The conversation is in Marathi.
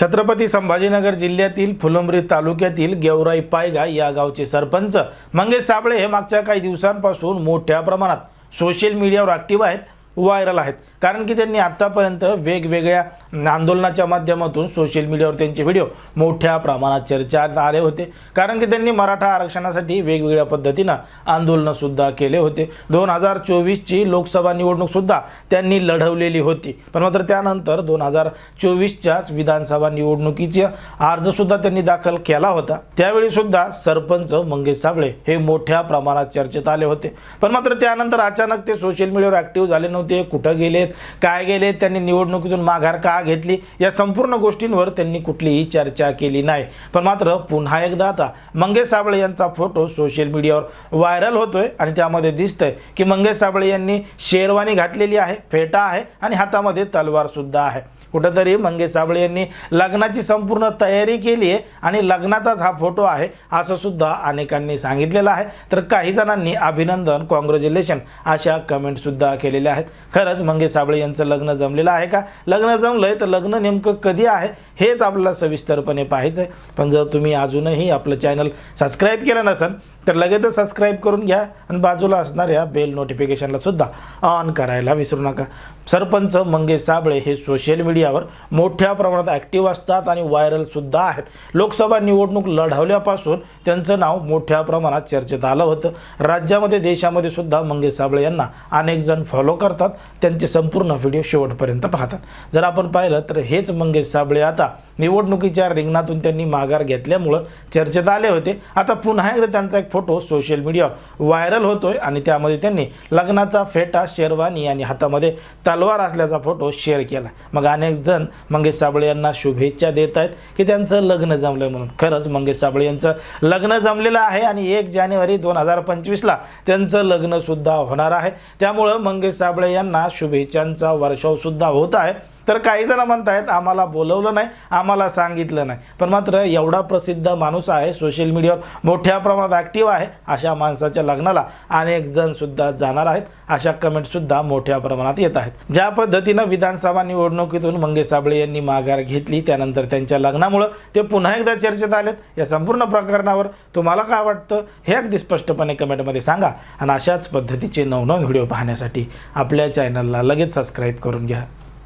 छत्रपती संभाजीनगर जिल्ह्यातील फुलंब्री तालुक्यातील गेवराई पायगा या गावचे सरपंच मंगेश साबळे हे मागच्या काही दिवसांपासून मोठ्या प्रमाणात सोशल मीडियावर ॲक्टिव्ह आहेत. व्हायरल आहेत. कारण की त्यांनी आत्तापर्यंत वेगवेगळ्या आंदोलनाच्या माध्यमातून सोशल मीडियावर त्यांचे व्हिडिओ मोठ्या प्रमाणात चर्चेत आले होते. कारण की त्यांनी मराठा आरक्षणासाठी वेगवेगळ्या पद्धतीनं आंदोलनंसुद्धा केले होते. दोन हजार चोवीसची लोकसभा निवडणूकसुद्धा त्यांनी लढवलेली होती. पण मात्र त्यानंतर दोन हजार चोवीसच्याच विधानसभा निवडणुकीचा अर्जसुद्धा त्यांनी दाखल केला होता. त्यावेळीसुद्धा सरपंच मंगेश साबळे हे मोठ्या प्रमाणात चर्चेत आले होते. पण मात्र त्यानंतर अचानक ते सोशल मीडियावर ॲक्टिव्ह झाले नव्हते. कुठं गेलेत काय गेलेत त्यांनी निवडणुकीतून माघार का घेतली? या संपूर्ण गोष्टींवर त्यांनी कुठलीही चर्चा केली नाही. पण मात्र पुन्हा एकदा आता मंगेश साबळे यांचा फोटो सोशल मीडियावर व्हायरल होतोय आणि त्यामध्ये दिसतंय की मंगेश साबळे यांनी शेरवानी घातलेली आहे फेटा आहे आणि हातामध्ये तलवारसुद्धा आहे. कुठंतरी मंगेश साबळे यांनी लग्नाची संपूर्ण तयारी केली आहे आणि लग्नाचाच हा फोटो आहे असं सुद्धा अनेकांनी सांगितलेलं आहे. तर काही जणांनी अभिनंदन कॉंग्रॅच्युलेशन अशा कमेंटसुद्धा केलेल्या आहेत. खरंच मंगेश साबळे यांचं लग्न जमलेलं आहे का? लग्न जमलंय तर लग्न नेमकं कधी आहे? हेच आपल्याला सविस्तरपणे पाहायचं आहे पण जर तुम्ही अजूनही आपलं चॅनल सबस्क्राईब केलं नसेल तर लगेचच सबस्क्राईब करून घ्या आणि बाजूला असणाऱ्या बेल नोटिफिकेशनला सुद्धा ऑन करायला विसरू नका. सरपंच मंगेश साबळे हे सोशल मीडियावर मोठ्या प्रमाणात ॲक्टिव्ह असतात आणि व्हायरलसुद्धा आहेत. लोकसभा निवडणूक लढवल्यापासून त्यांचं नाव मोठ्या प्रमाणात चर्चेत आलं होतं. राज्यामध्ये देशामध्ये सुद्धा मंगेश साबळे यांना अनेक जण फॉलो करतात. त्यांचे संपूर्ण व्हिडिओ शेवटपर्यंत पाहतात. जर आपण पाहिलं तर हेच मंगेश साबळे आता निवडणुकीच्या रिंगणातून त्यांनी माघार घेतल्यामुळं चर्चेत आले होते. आता पुन्हा एकदा त्यांचा एक फोटो सोशल मीडियावर व्हायरल होतोय आणि त्यामध्ये त्यांनी लग्नाचा फेटा शेरवानी आणि हातामध्ये तलवार असल्याचा फोटो शेअर केला. मग अनेक जण मंगेश साबळे यांना शुभेच्छा देत आहेत की त्यांचं लग्न जमलं म्हणून. खरंच मंगेश साबळे यांचं लग्न जमलेलं आहे आणि एक जानेवारी दोन हजार पंचवीसला त्यांचं लग्नसुद्धा होणार आहे. त्यामुळं मंगेश साबळे यांना शुभेच्छांचा वर्षावसुद्धा होत आहे. तर काही जण म्हणतायत आम्हाला बोलवलं नाही आम्हाला सांगितलं नाही. पण मात्र एवढा प्रसिद्ध माणूस आहे सोशल मीडियावर मोठ्या प्रमाणात ॲक्टिव्ह आहे अशा माणसाच्या लग्नाला अनेक जणसुद्धा जाणार आहेत. अशा कमेंटसुद्धा मोठ्या प्रमाणात येत आहेत. ज्या पद्धतीनं विधानसभा निवडणुकीतून मंगेश साबळे यांनी माघार घेतली त्यानंतर त्यांच्या लग्नामुळं ते पुन्हा एकदा चर्चेत आलेत. या संपूर्ण प्रकरणावर तुम्हाला काय वाटतं हे अगदी स्पष्टपणे कमेंटमध्ये सांगा. आणि अशाच पद्धतीचे नवनवीन व्हिडिओ पाहण्यासाठी आपल्या चॅनलला लगेच सबस्क्राईब करून घ्या.